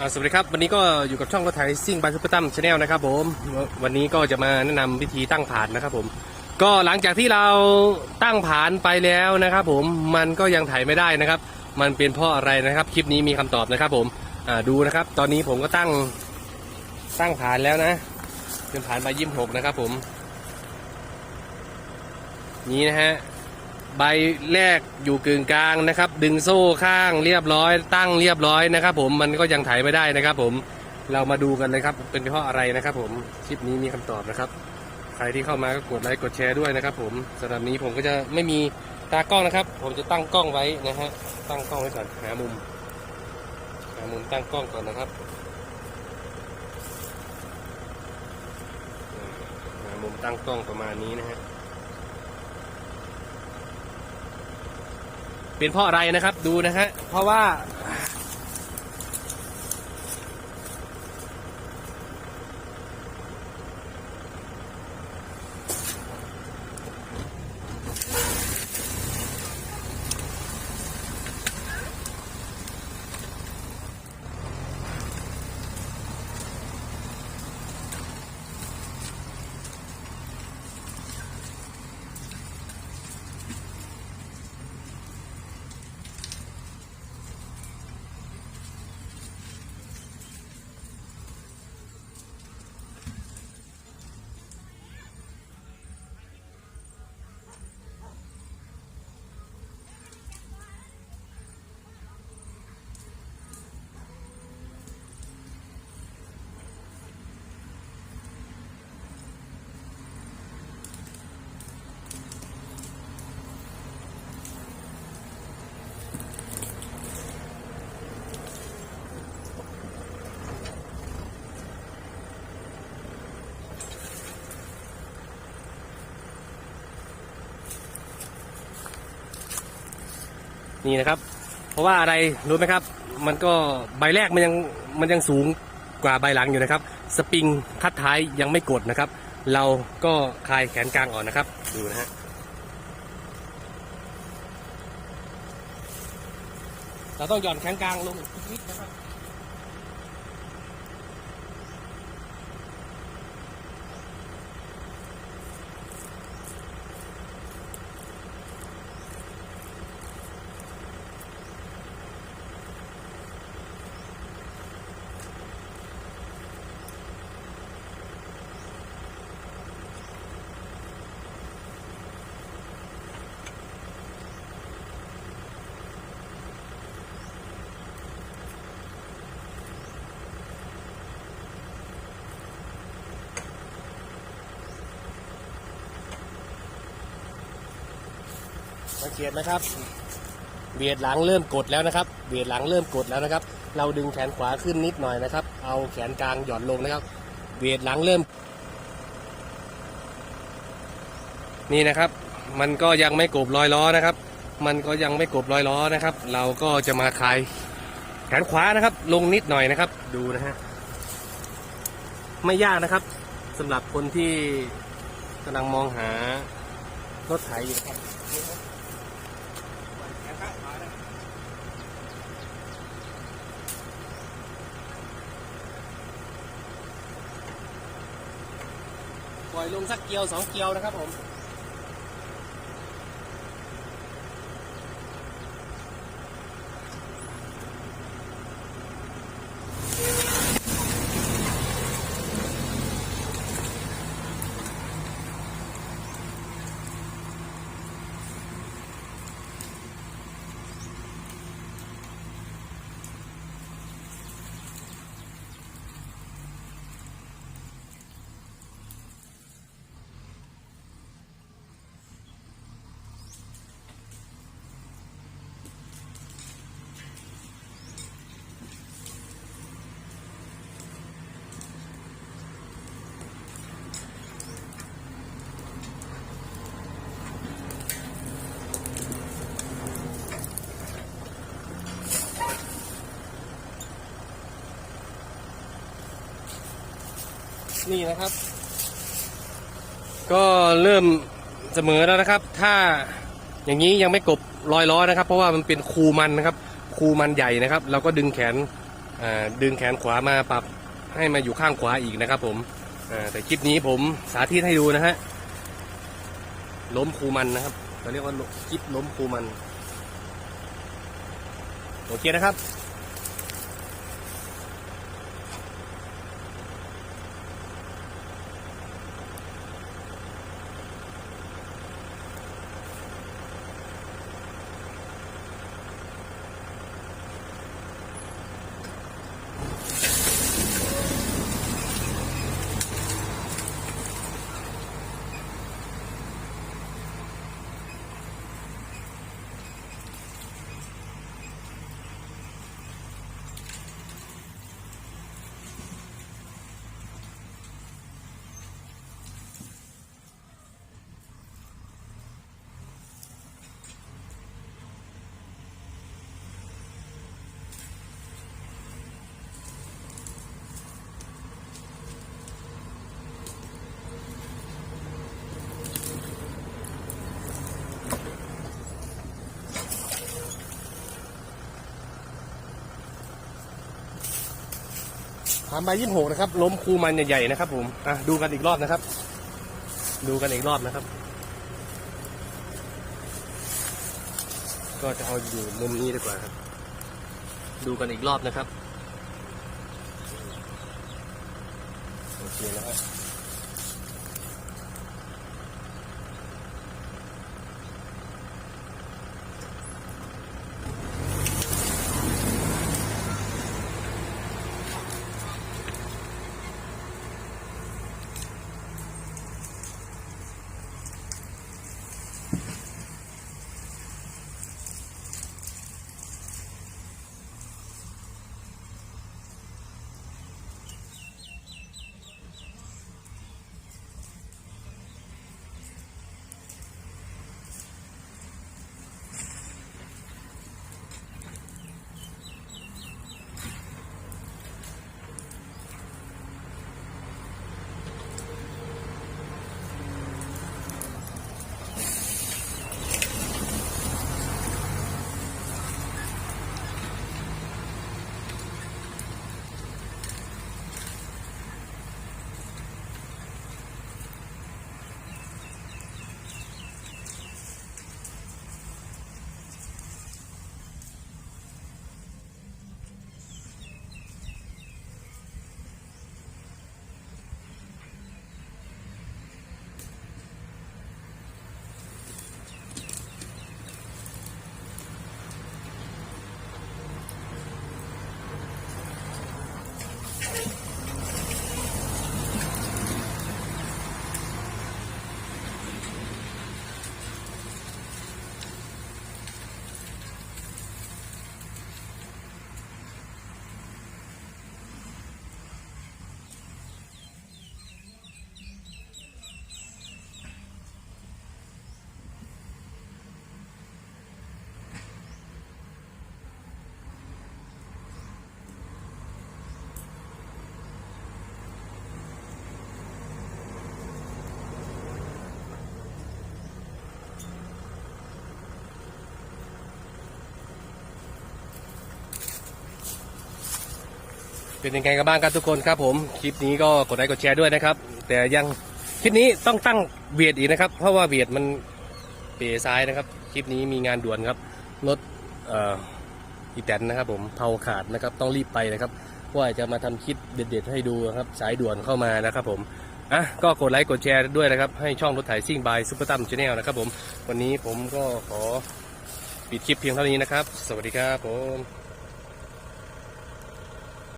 สวัสดีครับ วันนี้ก็อยู่กับช่องรถไถซิ่งบายซูเปอร์ตัมชาแนลนะครับผม วันนี้ก็จะมาแนะนำวิธีตั้งผานนะครับผม ก็หลังจากที่เราตั้งผานไปแล้วนะครับผม มันก็ยังไถไม่ได้นะครับ มันเป็นเพราะอะไรนะครับ คลิปนี้มีคำตอบนะครับผมดูนะครับ ตอนนี้ผมก็ตั้งตั้งผานแล้วนะ เป็นผานใบยี่หกนะครับผม นี้นะฮะ ใบแรกอยู่กึ่งกลางนะครับ ดึงโซ่ข้างเรียบร้อย ตั้งเรียบร้อยนะครับ ผมมันก็ยังไถไม่ได้นะครับ ผมเรามาดูกันเลยครับ เป็นเพราะอะไรนะครับ ผมคลิปนี้มีคำตอบนะครับ ใครที่เข้ามาก็กดไลค์กดแชร์ด้วยนะครับ ผมสำหรับนี้ผมก็จะไม่มีตากล้องนะครับ ผมจะตั้งกล้องไว้นะฮะตั้งกล้องไว้ก่อนหามุมหามุมตั้งกล้องก่อนนะครับหามุมตั้งกล้องประมาณนี้นะฮะ เป็นเพราะอะไรนะครับดูนะฮะเพราะว่า นี่นะครับ เพราะว่าอะไรรู้ไหมครับ มันก็ใบแรกมันยังมันยังสูงกว่าใบหลังอยู่นะครับ สปริงคัดท้ายยังไม่กดนะครับ เราก็คลายแขนกลางออกนะครับ ดูนะฮะเราต้องหย่อนแขนกลางลงนิดนะครับ สังเกตนะครับ เบียดหลังเริ่มกดแล้วนะครับ เบียดหลังเริ่มกดแล้วนะครับ เราดึงแขนขวาขึ้นนิดหน่อยนะครับ เอาแขนกลางหย่อนลงนะครับ เบียดหลังเริ่ม นี่นะครับ มันก็ยังไม่กบรอยล้อนะครับ มันก็ยังไม่กบรอยล้อนะครับ เราก็จะมาคลายแขนขวานะครับ ลงนิดหน่อยนะครับ ดูนะฮะ ไม่ยากนะครับสำหรับคนที่กำลังมองหารถไถอยู่นะครับ ปล่อยลงสักเกียวสองเกียวนะครับผม นี่นะครับ ก็เริ่มเสมอแล้วนะครับ ถ้าอย่างนี้ยังไม่กบรอยล้อนะครับ เพราะว่ามันเป็นคูมันนะครับ คูมันใหญ่นะครับ เราก็ดึงแขนดึงแขนขวามาปรับให้มาอยู่ข้างขวาอีกนะครับ ผมแต่คลิปนี้ผมสาธิตให้ดูนะฮะล้มคูมันนะครับเขาเรียกว่าคลิปล้มคูมันโอเคนะครับ สามใบยี่หกนะครับ ล้มคูมันใหญ่ๆนะครับ ผมอะดูกันอีกรอบนะครับ ดูกันอีกรอบนะครับ ก็จะเอาอยู่มุมนี้ดีกว่าครับ ดูกันอีกรอบนะครับโอเคนะครับ เป็นยังไงกันบ้างครับทุกคนครับผมคลิปนี้ก็กดไลค์กดแชร์ด้วยนะครับ แต่ยังคลิปนี้ต้องตั้งเวียดอีกนะครับ เพราะว่าเวียดมันเปซ้ายนะครับ คลิปนี้มีงานด่วนครับรถอีแตนนะครับ ผมเผาขาดนะครับต้องรีบไปนะครับว่าจะมาทำคลิปเด็ดๆให้ดูครับสายด่วนเข้ามานะครับ ผมอะก็กดไลค์กดแชร์ด้วยนะครับ ให้ช่องรถไถซิ่งบายซุปเปอร์ตั้มชาแนลนะครับ ผมวันนี้ผมก็ขอปิดคลิปเพียงเท่านี้นะครับ สวัสดีครับผม